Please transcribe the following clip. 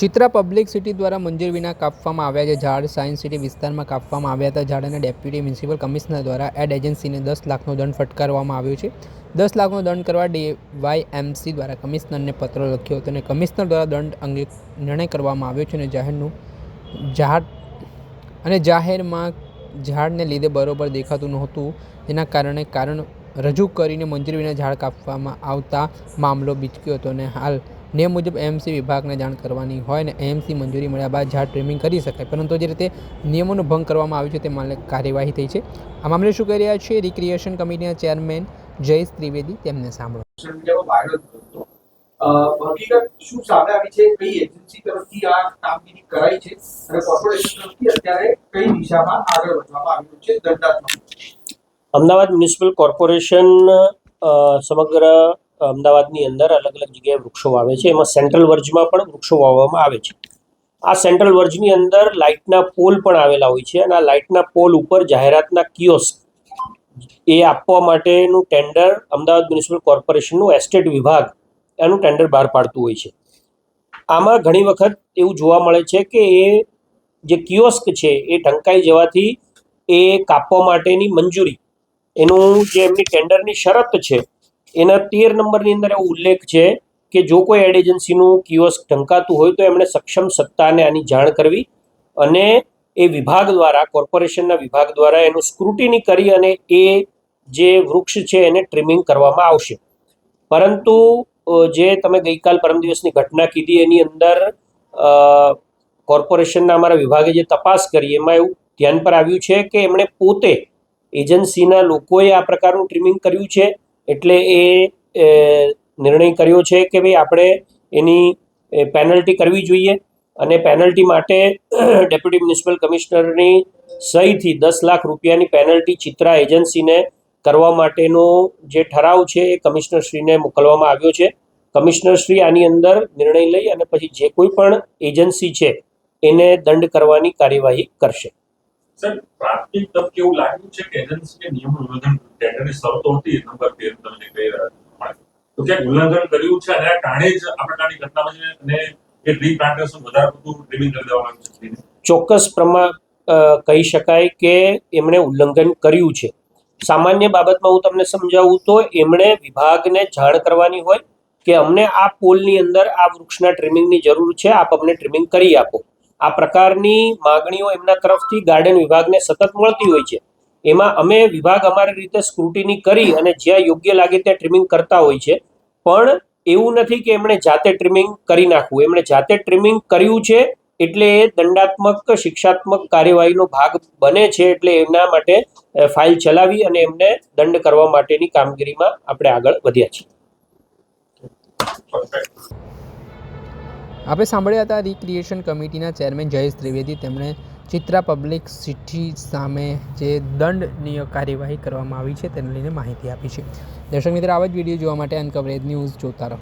Chitra public city દ્વારા મંજૂર વિના કાપવામાં આવ્યા છે. ઝાડ સાયન્સ સિટી વિસ્તારમાં કાપવામાં આવ્યા હતા. ઝાડ અને ડેપ્યુટી મ્યુનિસિપલ કમિશનર દ્વારા એડ એજન્સીને દસ લાખનો દંડ ફટકારવામાં આવ્યો છે. દસ લાખનો દંડ કરવા ડીવાયએમસી દ્વારા કમિશનરને પત્ર લખ્યો હતો અને કમિશનર દ્વારા દંડ અંગે નિર્ણય કરવામાં આવ્યો છે અને જાહેરનું ઝાડ અને જાહેરમાં ઝાડને લીધે બરોબર દેખાતું નહોતું. એના કારણે કારણ રજૂ કરીને મંજૂર વિના ઝાડ કાપવામાં આવતા મામલો બીચક્યો હતો અને હાલ નિયમ મુજબ એમસી વિભાગને જાણ કરવાની હોય ને એમસી મંજૂરી મળ્યા બાદ ઝાડ ટ્રીમિંગ કરી શકાય. પરંતુ જે રીતે નિયમોનો ભંગ કરવામાં આવ્યો છે તે મામલે કાર્યવાહી થઈ છે. આ મામલે શું કહી રહ્યા છે? રિક્રિએશન કમિટીના ચેરમેન જયેશ ત્રિવેદી તેમને સાંભળો. સોશિયલ મીડિયામાં વાયરલ થયો હતો અ, હકીકત શું સામે આવી છે? કઈ એજન્સી તરફથી આ કામગીરી કરાઈ છે? અને કોર્પોરેશન તરફથી અત્યારે કઈ દિશામાં આગળ વધવામાં આવ્યું છે? દંડાત્મક. અમદાવાદ મ્યુનિસિપલ કોર્પોરેશન સમગ્ર અમદાવાદની અંદર અલગ અલગ જગ્યાએ વૃક્ષો વાવે છે. એમાં સેન્ટ્રલ વર્જમાં પણ વૃક્ષો વાવવામાં આવે છે. આ સેન્ટ્રલ વર્જની અંદર લાઇટના પોલ પણ આવેલા હોય છે અને આ લાઇટના પોલ ઉપર જાહેરાતના કિયોસ્ક એ આપવા માટેનું ટેન્ડર અમદાવાદ મ્યુનિસિપલ કોર્પોરેશનનું એસ્ટેટ વિભાગ એનું ટેન્ડર બહાર પાડતું હોય છે. આમાં ઘણી વખત એવું જોવા મળે છે કે એ જે કિયોસ્ક છે એ ઢંકાઈ જવાથી એ કાપવા માટેની મંજૂરી, એનું જે એમની ટેન્ડરની શરત છે એના તેર નંબરની અંદર એવો ઉલ્લેખ છે કે જો કોઈ એડ એજન્સીનું કિયોસ્ક ઢંકાતું હોય તો એમણે સક્ષમ સત્તાને આની જાણ કરવી અને એ વિભાગ દ્વારા કોર્પોરેશનના વિભાગ દ્વારા એનું સ્ક્રુટિની કરી અને એ જે વૃક્ષ છે એને ટ્રીમિંગ કરવામાં આવશે. પરંતુ જે તમે ગઈકાલ પરમ દિવસની ઘટના કીધી એની અંદર કોર્પોરેશનના અમારા વિભાગે જે તપાસ કરી એમાં એવું ધ્યાન પર આવ્યું છે કે એમણે પોતે એજન્સીના લોકોએ આ પ્રકારનું ટ્રીમિંગ કર્યું છે એટલે એ નિર્ણય કર્યો છે કે ભાઈ આપણે એની પેનલ્ટી કરવી જોઈએ અને પેનલ્ટી માટે ડેપ્યુટી મ્યુનિસિપલ કમિશનરની સહીથી દસ લાખ રૂપિયાની પેનલ્ટી ચિત્રા એજન્સીને કરવા માટેનો જે ઠરાવ છે એ કમિશનરશ્રીને મોકલવામાં આવ્યો છે. કમિશનરશ્રી આની અંદર નિર્ણય લઈ અને પછી જે કોઈ પણ એજન્સી છે એને દંડ કરવાની કાર્યવાહી કરશે. સર, પ્રાથમિક તબકે એવું લાગ્યું છે કે એજન્સીએ નિયમ ઉલ્લંઘન ટેન્ડરની શરતો હતી? નંબર તેર તમને કહી રહ્યા તો ક્યાંક ઉલ્લંઘન કર્યું છે અને કારણે જ આ પ્રકારની ઘટના બની અને એ રીપ્લાન્ટેશન વધારે પડતું ટ્રીમિંગ કરી દેવામાં છે ચોક્કસ પ્રમાણ કહી શકાય કે એમણે ઉલ્લંઘન કર્યું છે. સામાન્ય બાબતમાં હું તમને સમજાવું તો એમણે વિભાગને જાણ કરવાની હોય કે અમને આ પોલની અંદર આ વૃક્ષના ટ્રીમિંગની જરૂર છે, આપ અમને ટ્રીમિંગ કરી આપો. આ પ્રકારની માગણીઓ એમના તરફથી ગાર્ડન વિભાગને સતત મળતી હોય છે. એમાં અમે વિભાગ અમારી રીતે સ્ક્રુટિની કરી અને જ્યાં યોગ્ય લાગે ત્યાં ટ્રીમિંગ કરતા હોય છે. પણ એવું નથી કે એમણે જાતે ટ્રીમિંગ કરી નાખવું. એમણે જાતે ટ્રીમિંગ કર્યું છે એટલે એ દંડાત્મક, શિક્ષાત્મક કાર્યવાહીનો ભાગ બને છે એટલે એના માટે ફાઇલ ચલાવી અને એમને દંડ કરવા માટેની કામગીરીમાં આપણે આગળ વધ્યા છીએ. આપણે સાંભળ્યા હતા રિક્રિએશન કમિટીના ચેરમેન જયેશ ત્રિવેદી. તેમણે ચિત્રા પબ્લિક સિટી સામે જે દંડનીય કાર્યવાહી કરવામાં આવી છે, તેને લઈને માહિતી આપી છે. દર્શક મિત્રો, આવા જ વીડિયો જોવા માટે અનકવરેજ ન્યૂઝ જોતા રહો.